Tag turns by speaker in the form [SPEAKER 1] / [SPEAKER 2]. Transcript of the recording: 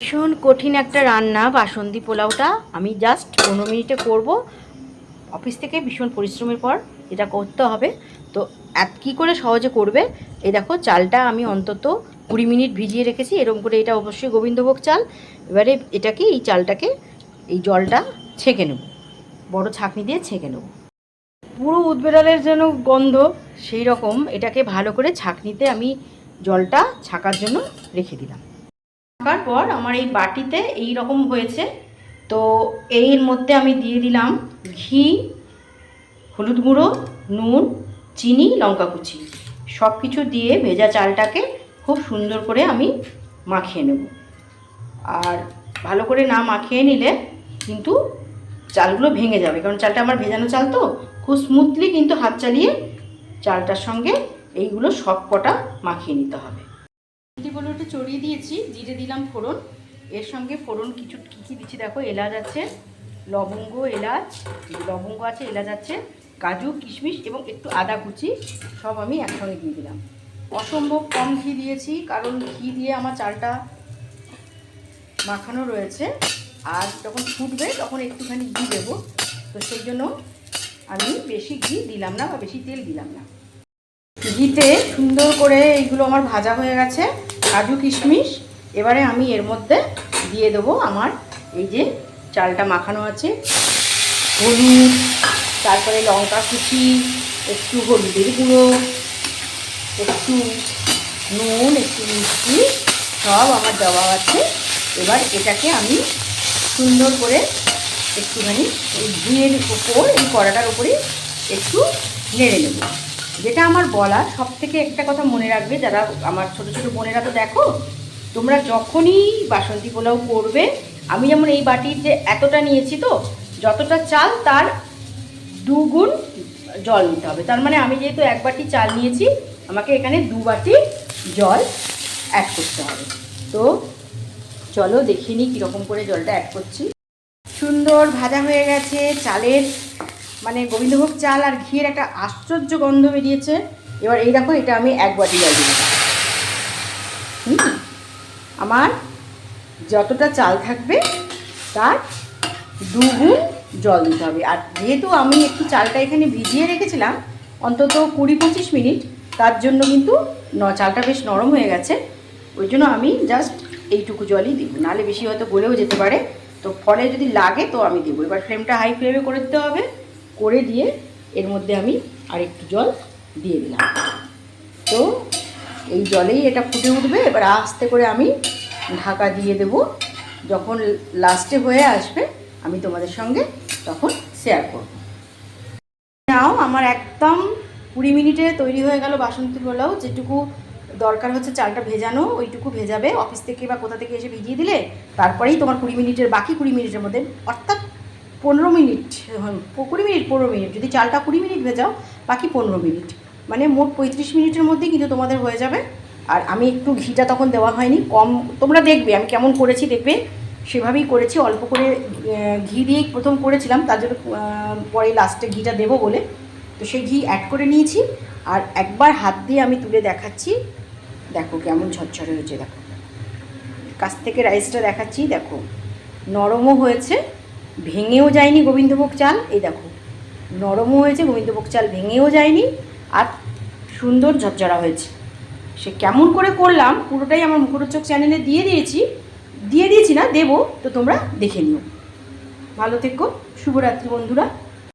[SPEAKER 1] ভীষণ কঠিন একটা রান্না, বাসন্তী পোলাওটা। আমি জাস্ট পনেরো মিনিটে করব। অফিস থেকে ভীষণ পরিশ্রমের পর এটা করতে হবে। তো এত কী করে সহজে করবে? এই দেখো, চালটা আমি অন্তত কুড়ি মিনিট ভিজিয়ে রেখেছি। এরকম করে এটা অবশ্যই গোবিন্দভোগ চাল। এবারে এটাকে এই চালটাকে এই জলটা ছেঁকে নেব। বড় ছাঁকনি দিয়ে ছেঁকে নেব। পুরো উদবেড়ালের যেন গন্ধ সেই রকম, এটাকে ভালো করে ছাঁকনিতে আমি জলটা ছাকার জন্য রেখে দিলাম। থাকার পর আমার এই বাটিতে এই রকম হয়েছে। তো এর মধ্যে আমি দিয়ে দিলাম ঘি, হলুদ গুঁড়ো, নুন, চিনি, লঙ্কা কুচি। সব কিছু দিয়ে ভেজা চালটাকে খুব সুন্দর করে আমি মাখিয়ে নেব। আর ভালো করে না মাখিয়ে নিলে কিন্তু চালগুলো ভেঙে যাবে। কারণ চালটা আমার ভেজানো চাল তো, খুব স্মুথলি কিন্তু হাত চালিয়ে চালটার সঙ্গে এইগুলো সব কটা মাখিয়ে নিতে হবে। বলে ওটা চড়িয়ে দিয়েছি, জিরে দিলাম ফোড়ন। এর সঙ্গে ফোড়ন কিছু কী কী দিচ্ছি দেখো, এলাচ আছে, লবঙ্গ, এলাচ, লবঙ্গ আছে, এলাচ আছে, কাজু, কিশমিশ এবং একটু আদা কুচি, সব আমি একসঙ্গে দিয়ে দিলাম। অসম্ভব কম ঘি দিয়েছি, কারণ ঘি দিয়ে আমার চালটা মাখানো রয়েছে। আর যখন ফুটবে, তখন একটুখানি ঘি দেবো। তো সেই জন্য আমি বেশি ঘি দিলাম না বা বেশি তেল দিলাম না। ঘিতে সুন্দর করে এইগুলো আমার ভাজা হয়ে গেছে। কাজু কিশমিশ। এবারে আমি এর মধ্যে দিয়ে দেবো আমার এই যে চালটা মাখানো আছে। হলুদ, তারপরে লঙ্কা কুচি, একটু হলুদের গুঁড়ো, একটু নুন, একটু মিষ্টি, সব আমার দেওয়া আছে। এবার এটাকে আমি সুন্দর করে একটুখানি এই ঘিয়ের উপর, এই কড়াটার উপরে একটু নেড়ে নেব। যেটা আমার বলা সব থেকে একটা কথা মনে রাখবে যারা আমার ছোট ছোট বোনেরা তো দেখো, তোমরা যখনই বাসন্তী পোলাও করবে, আমি যেমন এই বাটির যে এতটা নিয়েছি তো, যতটা চাল তার দুগুণ জল নিতে হবে। তার মানে আমি যেহেতু এক বাটি চাল নিয়েছি, আমাকে এখানে দু বাটি জল অ্যাড করতে হবে। তো চলো দেখিনি কীরকম করে জলটা অ্যাড করছি। সুন্দর ভাজা হয়ে গেছে, চালের মানে গোবিন্দভোগ চাল আর ঘিয়ের একটা আশ্চর্য গন্ধ বেরিয়েছে। এবার এই দেখো, এটা আমি এক বাটি জল দিলাম। আমার যতটা চাল থাকবে, তার দুগুণ জল দিতে হবে। আর যেহেতু আমি একটু চালটা এখানে ভিজিয়ে রেখেছিলাম, অন্তত কুড়ি পঁচিশ মিনিট, তার জন্য কিন্তু ন, চালটা বেশ নরম হয়ে গেছে। ওই জন্য আমি জাস্ট এইটুকু জলই দিব। নাহলে বেশি হয়তো গলেও যেতে পারে। তো ফলে যদি লাগে তো আমি দেবো। এবার ফ্লেমটা হাই ফ্লেমে করে দিতে হবে। করে দিয়ে এর মধ্যে আমি আর একটু জল দিয়ে দিলাম। তো এই জলেই এটা ফুটে উঠবে। এবার আস্তে করে আমি ঢাকা দিয়ে দেব। যখন লাস্টে হয়ে আসবে, আমি তোমাদের সঙ্গে তখন শেয়ার করব। নাও, আমার একদম কুড়ি মিনিটে তৈরি হয়ে গেল বাসন্তী পোলাও। যেটুকু দরকার হচ্ছে চালটা ভেজানো, ওইটুকু ভেজাবে। অফিস থেকে বা কোথা থেকে এসে ভিজিয়ে দিলে, তারপরেই তোমার কুড়ি মিনিটের, বাকি কুড়ি মিনিটের মধ্যে, অর্থাৎ পনেরো মিনিট কুড়ি মিনিট, পনেরো মিনিট। যদি চালটা কুড়ি মিনিট ভেজাও, বাকি পনেরো মিনিট। মানে মোট পঁয়ত্রিশ মিনিটের মধ্যেই কিন্তু তোমাদের হয়ে যাবে। আর আমি একটু ঘিটা তখন দেওয়া হয়নি, কম তোমরা দেখবে, আমি কেমন করেছি দেখবে। সেভাবেই করেছি, অল্প করে ঘি দিয়েই প্রথম করেছিলাম, তার জন্য পরে লাস্টে ঘিটা দেবো বলে। তো সেই ঘি অ্যাড করে নিয়েছি। আর একবার হাত দিয়ে আমি তুলে দেখাচ্ছি। দেখো কেমন ঝরঝরে হয়েছে, দেখো। কাছ থেকে রাইসটা দেখাচ্ছি, দেখো। নরমও হয়েছে। ভেঙেও যায়নি গোবিন্দভোগ চাল। এই দেখো, নরমও হয়েছে, গোবিন্দভোগ চাল ভেঙেও যায়নি আর সুন্দর ঝরঝরা হয়েছে। সে কেমন করে করলাম, পুরোটাই আমার মুখরোচক চ্যানেলে দিয়ে দিয়েছি। দিয়ে দিয়েছি না, দেবো, তো তোমরা দেখে নিও। ভালো থেকো, শুভরাত্রি বন্ধুরা।